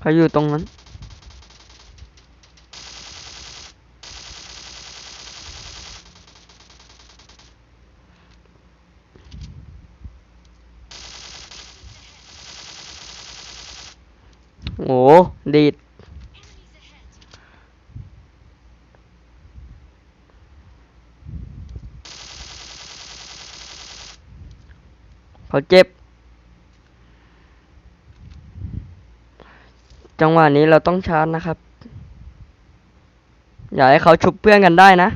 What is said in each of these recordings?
เขาอยู่ตรงนั้น โอ้ดีดเขาเจ็บ จังหวะนี้เราต้องชาร์จนะครับ อย่าให้เขาชุบเพื่อนกันได้นะ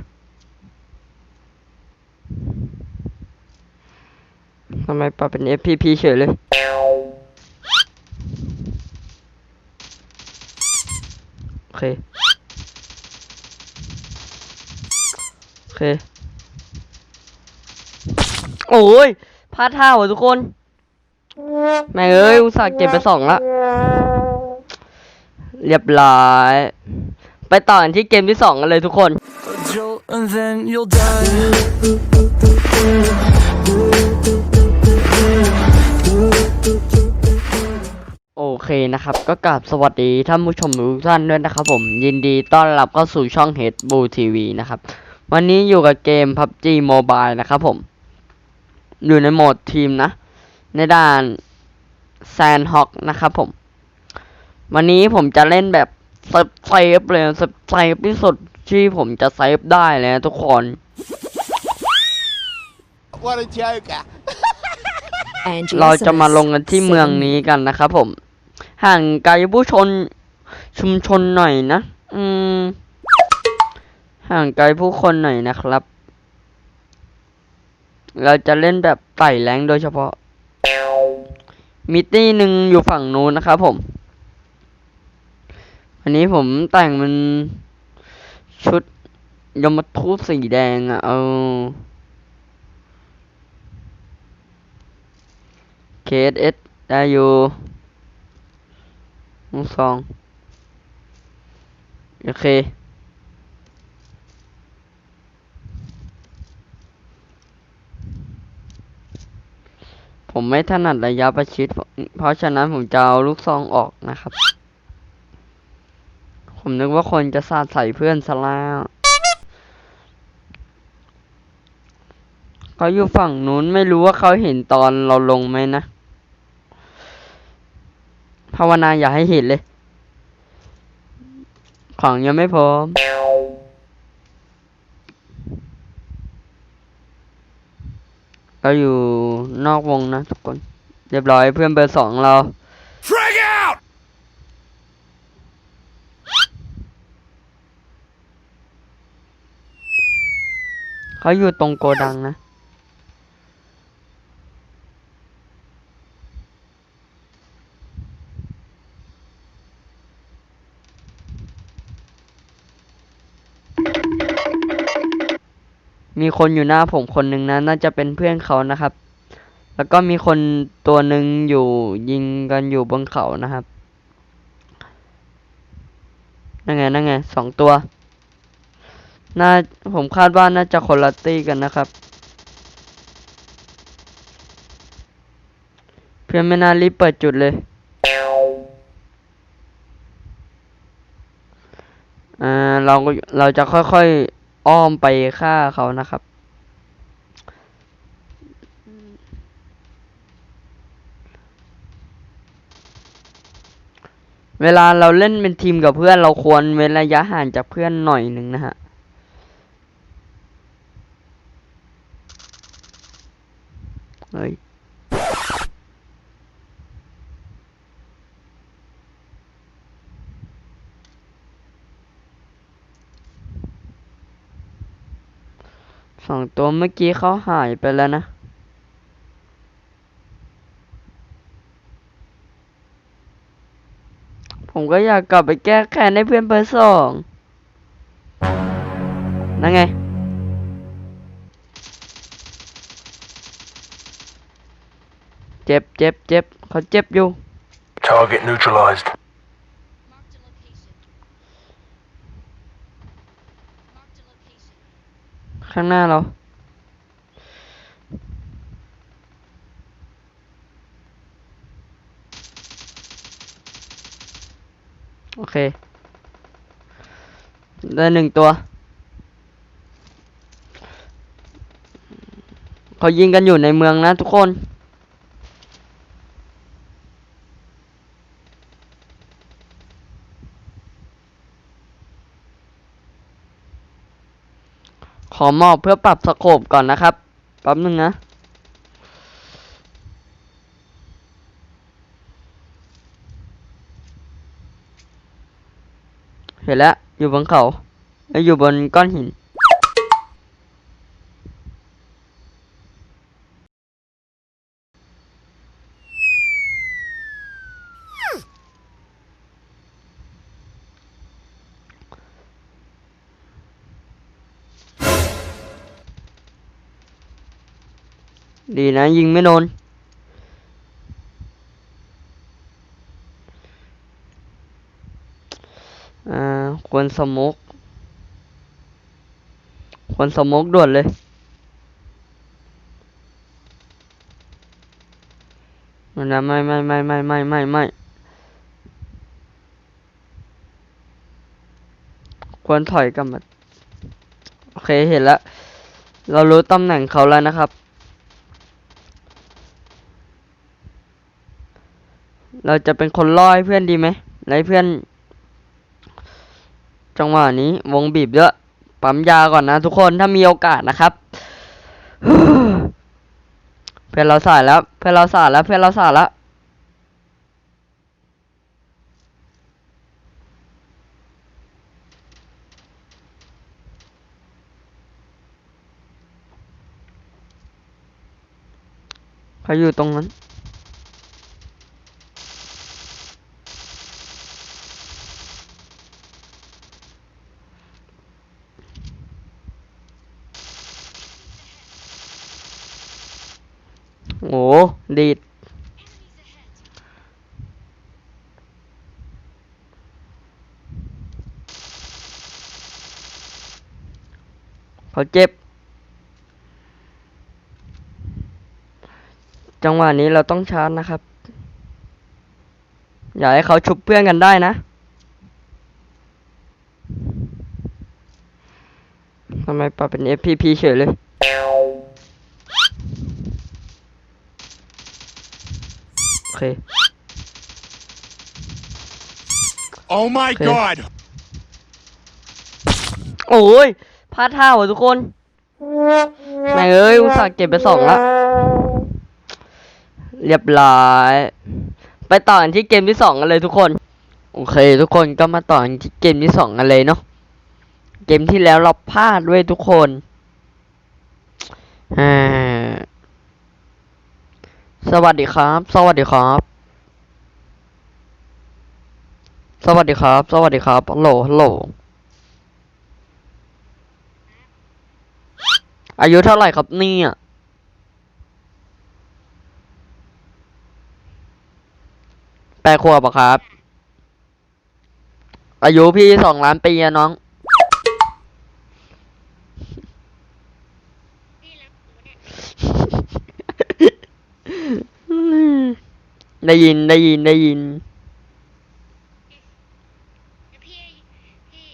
ทำไมปรับเป็น FPP เฉยเลย โอเค โอเค โอ้ยพลาดท่าว่ะทุกคน แม่เอ้ย อุตส่าห์เก็บไปสองละ เรียบร้อย ไปต่อกันที่เกมที่สองกันเลยทุกคน โอเคนะครับ ก็กราบสวัสดีท่านผู้ชมทุกท่านด้วยนะครับผมยินดีต้อนรับเข้าสู่ช่อง h e a d b l u TV นะครับ วันนี้อยู่กับเกม PUBG Mobile นะครับผม อยู่ในโหมดทีมนะ ในด่าน Sandhawk นะครับผม วันนี้ผมจะเล่นแบบเซฟเซฟเลยเซฟเซฟที่สุดที่ผมจะเซฟได้เลยนะทุกคน What a joker. เราจะมาลงกันที่เมืองนี้กันนะครับผม ห่างไกลผู้ชนชุมชนหน่อยนะ อืม ห่างไกลผู้คนหน่อยนะครับ เราจะเล่นแบบไต่แรงโดยเฉพาะ มิตี้หนึ่งอยู่ฝั่งนู้นนะครับผม อันนี้ผมแต่งมันชุดยมทูตสีแดงอะเอาเคสเอสได้อยู่มุงสองโอเคผมไม่ถนัดระยะประชิด เพราะฉะนั้นผมจะเอาลูกซองออกนะครับ ผมนึกว่าคนจะสาดใส่เพื่อนซะแล้วเขาอยู่ฝั่งนู้นไม่รู้ว่าเขาเห็นตอนเราลงไหมนะ ภาวนาอย่าให้เห็นเลย ของยังไม่พร้อมเราอยู่นอกวงนะทุกคน เรียบร้อยเพื่อนเบอร์สองเรา Frag เขาอยู่ตรงโกดังนะ มีคนอยู่หน้าผมคนหนึ่งนะน่าจะเป็นเพื่อนเขานะครับ แล้วก็มีคนตัวหนึ่งอยู่ยิงกันอยู่บนเขานะครับนั่นไงนั่นไงสองตัว น่าผมคาดว่าน่าจะคนละตี้กันนะครับ เพื่อนไม่น่ารีบเปิดจุดเลย อ่าเราก็เราจะค่อยๆอ้อมไปฆ่าเขานะครับเวลาเราเล่นเป็นทีมกับเพื่อนเราควรเว้นระยะห่างจากเพื่อนหน่อยหนึ่งนะฮะ เฮ้ยสองตัวเมื่อกี้เขาหายไปแล้วนะ ผมก็อยากกลับไปแก้แค้นให้เพื่อนเบอร์สองนั่นไง เจ็บเจ็บเจ็บเขาเจ็บอยู่ Target neutralized. Marked a location. Marked a location. ข้างหน้าเรา Marked โอเค ได้หนึ่งตัว เขายิงกันอยู่ในเมืองนะทุกคน ขอมอบเพื่อปรับสโคปก่อนนะครับแป๊บนึงนะ เห็นแล้ว อยู่บนเขาเอ้ยอยู่บนก้อนหิน ดีนะยิงไม่โดนอ่าควรสมกควรสมกด่วนเลยมันนะไม่ไม่ไม่ไม่ไม่ไม่ไม่ควรถอยกลับมาโอเคเห็นแล้ว เรารู้ตำแหน่งเขาแล้วนะครับ เราจะเป็นคนล่อให้เพื่อนดีไหมแล้วให้เพื่อน จังหวะนี้ วงบีบเยอะปั๊มยาก่อนนะ ทุกคนถ้ามีโอกาสนะครับ เพื่อนเราสายแล้ว เพื่อนเราสายแล้ว เพื่อนเราสายแล้วเขาอยู่ตรงนั้น โอ้ดีดเขาเจ็บ จังหวะนี้เราต้องชาร์จนะครับ อย่าให้เขาชุบเพื่อนกันได้นะทำไมปรับเป็น FPP เฉยเลย เค Oh my Okay. god! โอ้ยพลาดท่าว่ะทุกคนแม่งเอ้ยอุตส่าห์เก็บไปสองละเรียบร้อย ไปต่อกันที่เกมที่สองกันเลยทุกคน โอเค ทุกคนก็มาต่อกันที่เกมที่สองกันเลยเนาะเกมที่แล้วเราพลาดด้วยทุกคนอ่า สวัสดีครับ สวัสดีครับ สวัสดีครับ สวัสดีครับฮัลโหลฮัลโหล อายุเท่าไหร่ครับเนี่ย แปดขวบอะครับ อายุพี่สองล้านปีอะน้อง ได้ยินได้ยินได้ยิน พี่พี่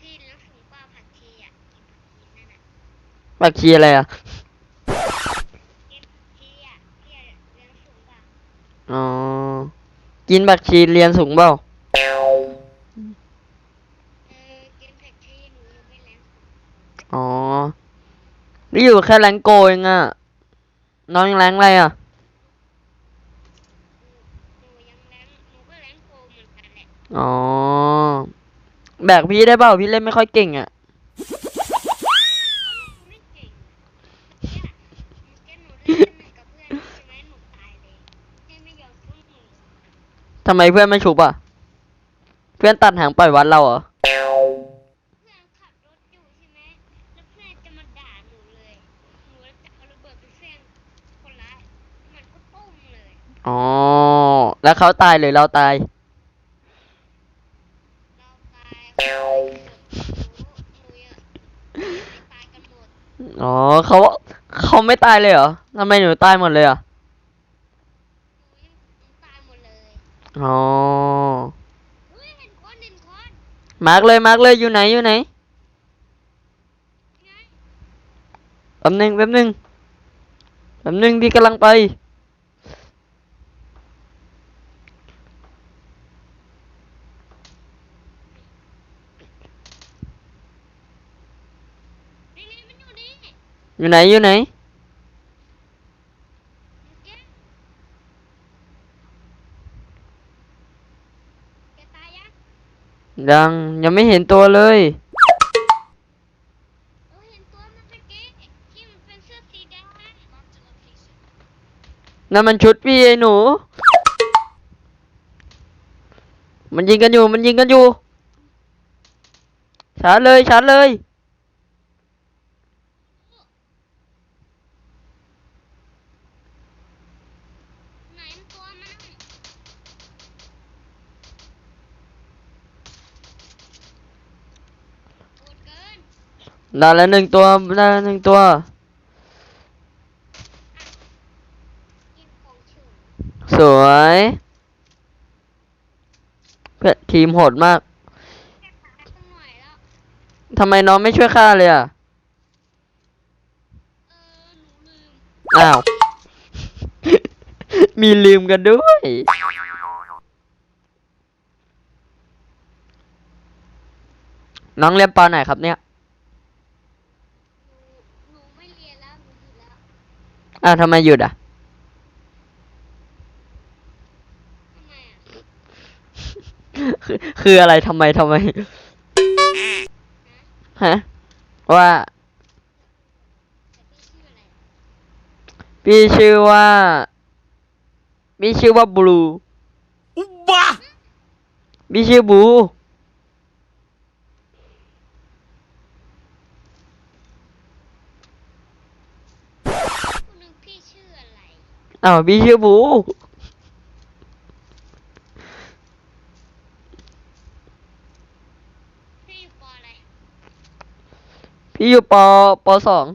พี่เลี้ยงว่าผักชีอะกินผักชีนั่นน่ะบักชีอะไรอะกินผักชีอะพี่เลี้ยงสูงกว่าอ๋อ กินบักชีเรียนสูงเปล่า เออกินผักชีหนูยังไม่เลี้ยงสูงอ๋อ นี่อยู่แค่แรงโกเองอะน้องยังแรงอะไรอะ หนูยังเลี้ยงหนูก็เลี้ยงโกเหมือนกันแหละ อ๋อ แบกพี่ได้เปล่าพี่เล่นไม่ค่อยเก่งอะหนูไม่เก่งเนี่ยเมื่อกี้หนูเล่นหนึ่งกับเพื่อนใช่ไหมหนูตายเลยพี่ไม่ยอมช่วยหนูทำไมเพื่อนไม่ชุบอะ เพื่อนตัดหางปล่อยวัดเราเหรออนขับรถอแล้วเพื่อนจะมาด่ายเลยจะเอาระเบิดไปเฟี้ยงคนร้ายมันก็ตุ้มเลยอ๋อ แล้วเขาตายหรือเราตาย อ๋อเขาเขาไม่ตายเลยเหรอทำไมหนูตายหมดเลยอะหนูยังตายหมดเลยอ๋อเฮ้ยมาร์กเลยมาร์กเลยอยู่ไหนอยู่ไหนไงแป๊บนึงแป๊บนึงแป๊บนึงพี่กำลังไป นี่ไงมันอยู่นี่ อยู่ไหนอยู่ไหนแกแกตายยังยังยังไม่เห็นตัวเลยเออเห็นตัวมันตะกี้ที่มันเป็นเสื้อสีแดง Marked a location. นั่นมันชุดพี่ไอ้หนู มันยิงกันอยู่ มันยิงกันอยู่ชาร์จเลยชาร์จเลย ได้แล้วหนึ่งตัวได้แล้วหนึ่งตัวกินของเฉยสวยเพื่อนทีมโหดมากแค่ตายตั้งหน่อยแล้วทำไมน้องไม่ช่วยข้าเลยอะเออหนูลืมอ้าว มีลืมกันด้วย น้องเรียนปอไหนครับเนี่ย หนูหนูไม่เรียนแล้ว หนูหยุดแล้ว อ้าวทำไมหยุดอะทำไมอะคือคืออะไรทำไมทำไมฮะว่าแต่พี่ชื่ออะไรอะพี่ชื่อว่าพี่ชื่อว่าบลู Uba! พี่ชื่อบู คุณนึงพี่ชื่ออะไร อ้าวพี่ชื่อบูพี่อยู่ปออะไรพี่อยู่ปอปอสอง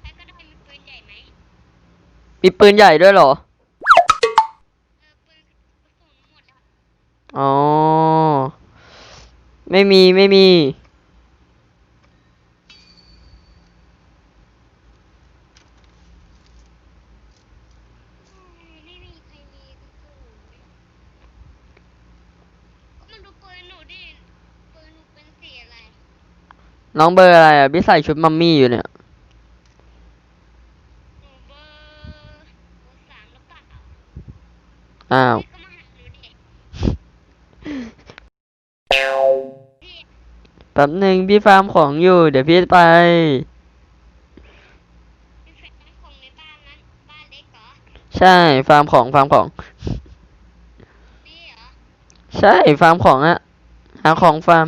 ใครก็ได้มีปืนใหญ่ไหมมีปืนใหญ่ด้วยเหรอ เออปืนกระสุนหมดแล้วอ๋อ ไม่มีไม่มี ไม่มีใครมีกระสุนก็มันดูปืนหนู ดิปืนหนูเป็นสีอะไร น้องเบอร์อะไรอะพี่ใส่ชุดมัมมี่อยู่เนี่ย หนูเบอร์เบอร์สามหรือเปล่าอ้าว พี่ก็มาหาหนูดิพี่แป๊บหนึ่งพี่ฟาร์มของอยู่ เดี๋ยวพี่ไป พี่เฟซของในบ้านนั้นบ้านเล็กเหรอใช่ ฟาร์มของฟาร์มของนี่เหรอ ใช่ ฟาร์มของอะหาของฟาร์ม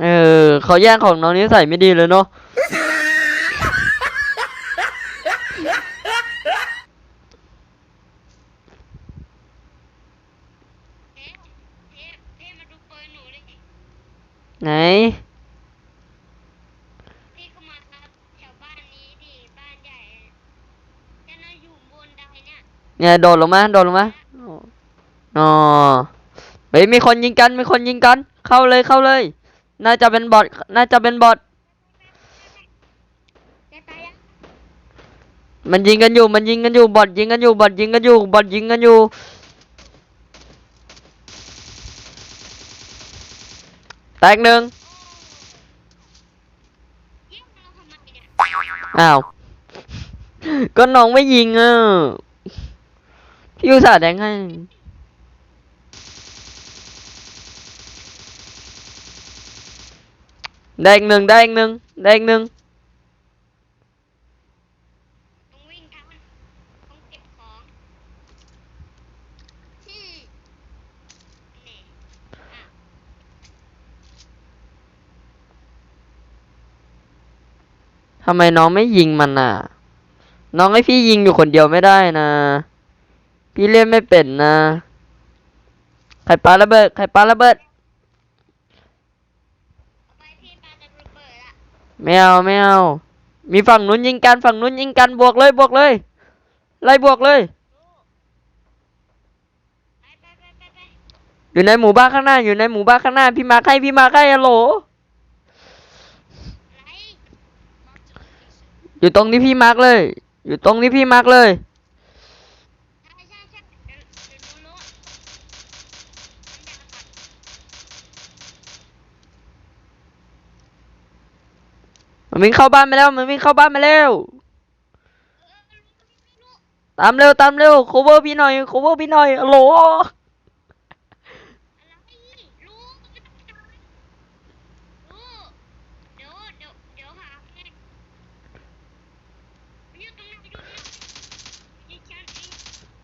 เออเขาแย่งของน้องนี้ใส่ไม่ดีเลยเนาะ เอ๊ะเอ๊ะเอ๊ะมาดูปืนหนูดิ ไหน พี่ก็มาแถวบ้านนี้ดิ บ้านใหญ่อะแต่น่าอยู่บนใด เนี่ยโดดลงมาโดดลงมาอ๋อเฮ้ยมีคนยิงกันมีคนยิงกัน เข้าเลยเข้าเลย น่าจะเป็นบอทน่าจะเป็นบอทมันยิงกันอยู่มันยิงกันอยู่บอทยิงกันอยู่บอทยิงกันอยู่บอทยิงกันอยู่แตกหนึ่งอ้าว ก็น้องไม่ยิงอะ พี่อุตส่าห์แดงให้แดงหนึ่งแดงหนึ่งแดงหนึ่งต้องวิ่งทันต้องเก็บของอืมนี่อะทำไมน้องไม่ยิงมันอะ น้องให้พี่ยิงอยู่คนเดียวไม่ได้นะ พี่เล่นไม่เป็นนะใครปาระเบิดใครปาระเบิดไม่เอาไม่เอามีฝั่งนู้นยิงกันฝั่งนู้นยิงกันบวกเลยบวกเลยไล่บวกเลยไปไปไปไปไปอยู่ในหมู่บ้านข้างหน้าอยู่ในหมู่บ้านข้างหน้าพี่มาร์คให้พี่มาร์คให้ฮัลโหลไหนอยู่ตรงที่พี่มาร์คเลย อยู่ตรงที่พี่มาร์คเลย ใช่ใช่ใช่เดี๋ยวเดี๋ยวดูรู้ มันวิ่งเข้าบ้านมาแล้วมันวิ่งเข้าบ้านมาแล้วตามเร็วตามเร็วคูเบอร์พี่หน่อยคูเบอร์พี่หน่อยโหล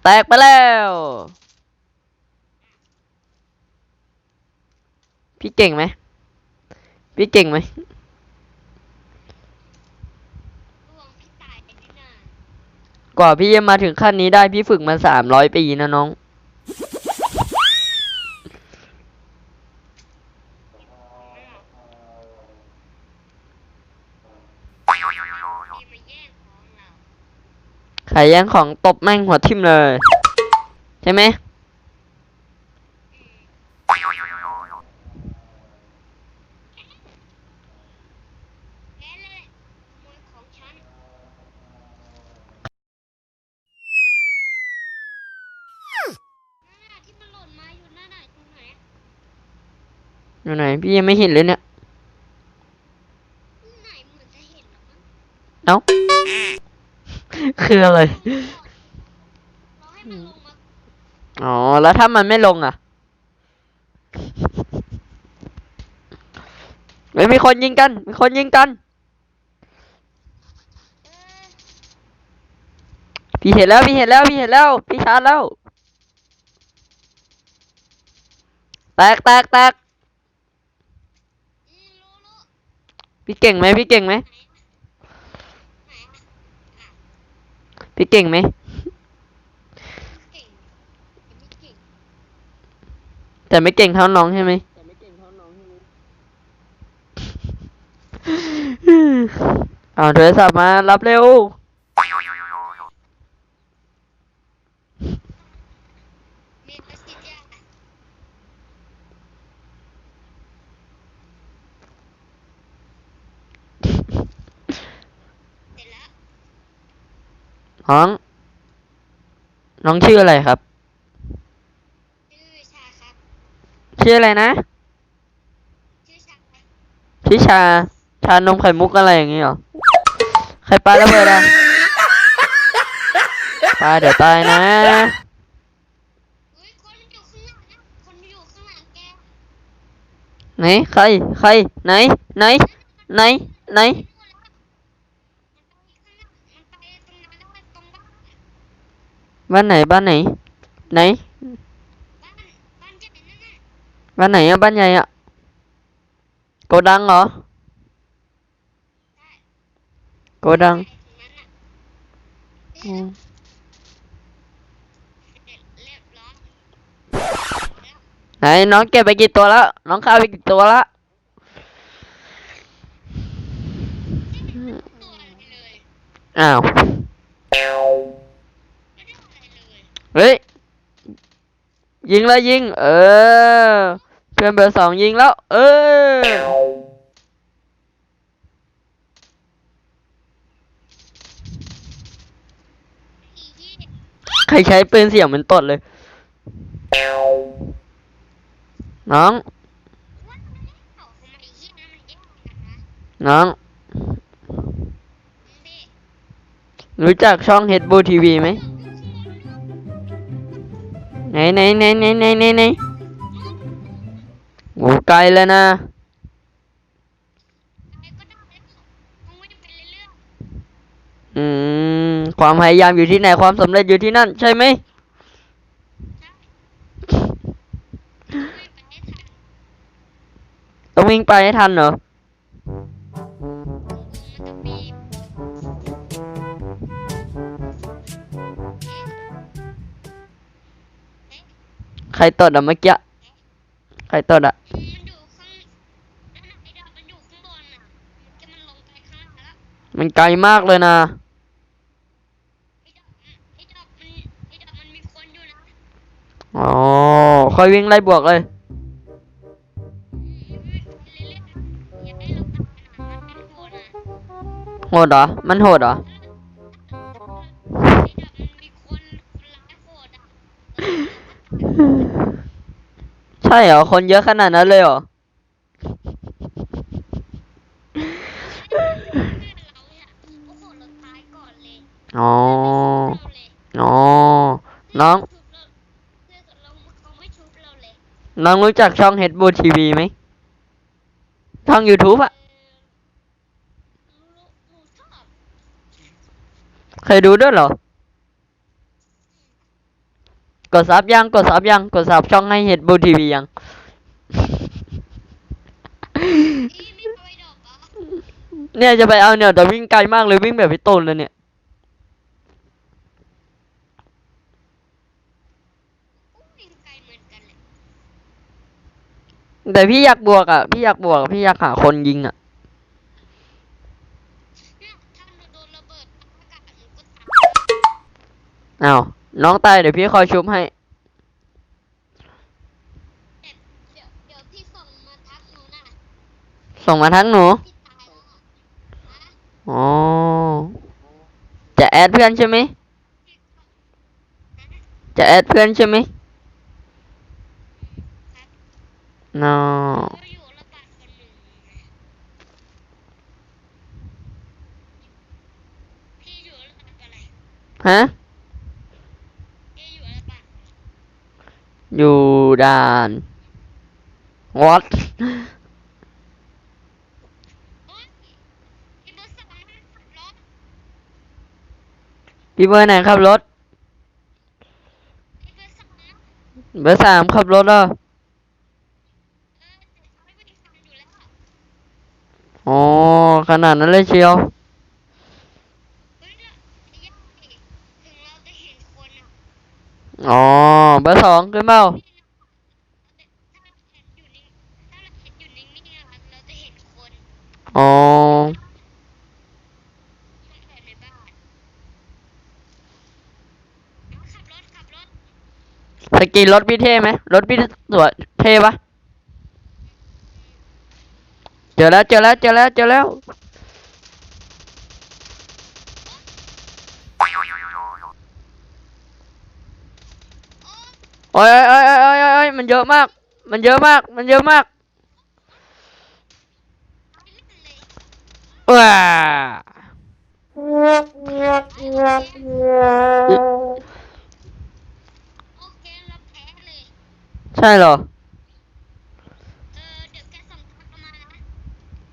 แตกไปแล้ว พี่เก่งไหม พี่เก่งไหม ดวงพี่ตายไปนี่นาน กว่าพี่จะมาถึงขั้นนี้ได้พี่ฝึกมาสามร้อยปีนะน้องพี่าย่าใครแย่งของตบแม่งหัวทิ่มเลย ใช่ไหม แพ้เลยขโมยของฉันนั่นน่ะที่มันหล่นมาอยู่นั่นน่ะตรงไหน อยู่ไหน พี่ยังไม่เห็นเลยเนี่ยไหนเหมือนจะเห็นหรอมั้งเอ้าคืออะไรรอให้มันลงมาอ๋อ แล้วถ้ามันไม่ลงอะไม่มีคนยิงกัน มีคนยิงกันเออพี่เห็นแล้ว พี่เห็นแล้ว พี่เห็นแล้ว พี่ชาร์จแล้ว แตกแตกแตก อืมรู้รู้ พี่เก่งไหมพี่เก่งไหมพี่เก่งไหมเก่งยังไม่เก่งแต่ไม่เก่งเท่าน้องใช่ไหมเอาโทรศัพท์มารับเร็ว เมนประสิทธิ์ยากอะเสร็จแล้ว น้อง น้องชื่ออะไรครับ ชื่อชาครับ ชื่ออะไรนะ ชื่อชาครับชื่อชา ชานมไข่มุกอะไรอย่างงี้เหรอ ใครปาระเบิดอะปาเดี๋ยวตายนะเฮ้ยคนมันอยู่ข้างหลังนะคนมันอยู่ข้างหลังแกไหน ใคร ใคร ไหน ไหน ไหน ไหนมัน ตรงบ้าน บ้านไหน บ้านไหน ไหน บ้านบ้านใหญ่นั่นน่ะ บ้านไหนอะบ้านใหญ่อะโกดังเหรอ ใช่ โกดัง ใหญ่ตรงนั้นน่ะ อืม เรียบเรียบร้อย ไหน น้องเก็บไปกี่ตัวแล้ว น้องฆ่าไปกี่ตัวละ ตัวอะไรเลย อ้าว ไม่ได้อะไร เลยเฮ้ย ยิงแล้วยิง เออ เพื่อนเบอร์สองยิงแล้ว เออ ใครใช้ปืนเสียงเหมือนตดเลย น้อง น้อง รู้จักช่องเฮดบูทีวีไหม ไหนไหนไหนไหนไหนไหนไหนโอ้ไกลแล้วนะอะไรก็ได้แล้วมึงวิ่งไปเรื่อยอืมความพยายามอยู่ที่ไหนความสำเร็จอยู่ที่นั่น ใช่ไหมๆใช่วิ่งไปให้ทันต้องวิ่งไปให้ทันเหรอ ใครตดอะเมื่อกี้ ใครตดอะมันอยู่ข้างนั่นน่ะไอ้ดอกมันอยู่ข้างบนน่ะมันจะมันลงไปมันไกลมากเลยนะ ไอ้ดอกไอ้ดอกมันไอ้ดอกมันมีคนอยู่นะอ๋อ ค่อยวิ่งไล่บวกเลยเรื่อยๆอย่าให้เราตายนะมันเป็นโหดนะโหดเหรอ มันโหดเหรอไอ้ ช่เหรอ คนเยอะขนาดนั้นเลยเหรอเพื่อนเราเนี่ยโอ้โหเราตายก่อนเลยอ๋อเราเลยอ๋อ น้องเพื่อนเราเขาไม่ชุบเราเลยน้องรู้จักช่องเฮดบูทีวีไหม ช่อง YouTube อะเออรู้รู้ชอบเคยดูด้วยเหรอ กดซับยังกดซับยังกดซับช่องให้เฮดบูทีวียังอีไม่เอาไอ้ดอกเหรอเนี่ยจะไปเอาเนี่ยแต่วิ่งไกลมากเลยวิ่งแบบพี่ต้นเลยเนี่ยอุ้ยไกลเหมือนกันเลยแต่พี่อยากบวกอะ พี่อยากบวกอะพี่อยากหาคนยิงอะเนี่ยถ้าหนูโดนระเบิดอากาศหนูก็ตายอ้าว น้องตายเดี๋ยวพี่คอยชุบให้แต่เดี๋ยวเดี๋ยวพี่ส่งมาทักหนูน่ะส่งมาทั้งหนู พี่ตายแล้วอะนะอ๋อ จะแอดเพื่อนใช่ไหม จะแอดเพื่อนใช่ไหมนอเขาอยู่ระบาดคนหนึ่งนะพี่อยู่ระบาดอะไรฮะ พี่อยู่ระบาด อยู่ ดาน what พี่เบอร์สองมันขับรถพี่เบอไหนขับรถ เบอร์สามขับรถเหรออ๋อขนาดนั้นเลยเชียวเฮ้ยเนี่ยงอ๋อเบอร์สองขึ้นเปล่าเราเห็นอยู่นิ่งถ้าเราเห็นอยู่นิ่งๆอะเราจะเห็นคน อ๋อมันแอบในบ้านขับรถขับรถสกินรถพี่เท่ไหมรถพี่สวยเท่ปะเจอแล้วเจอแล้วเจอแล้วเจอแล้วโอ้ยโอ้ยโอ้ยโอ้ยมันเยอะมาก มันเยอะมาก มันเยอะมาก ไปเล่นเลย ว้าใช่เหรอเออเดี๋ยวแกส่งทักมานะ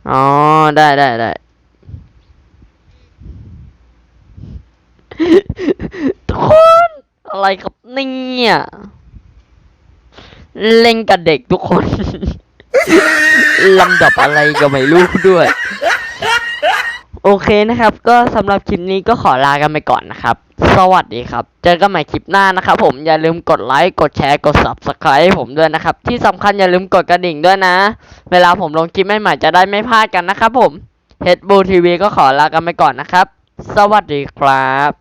อ๋อ ได้ได้ได้ทุกคนอะไรครับเนี่ยเล่นกับเด็กทุกคน ลำดับอะไรก็ไม่รู้ด้วย โอเคนะครับ ก็สำหรับคลิปนี้ก็ขอลากันไปก่อนนะครับ สวัสดีครับ เจอกันใหม่คลิปหน้านะครับผมอย่าลืมกดไลค์กดแชร์กด subscribe ให้ผมด้วยนะครับ ที่สำคัญอย่าลืมกดกระดิ่งด้วยนะ เวลาผมลงคลิปใหม่ๆจะได้ไม่พลาดกันนะครับผม h ฮดบูทีวีก็ขอลากันไปก่อนนะครับ สวัสดีครับ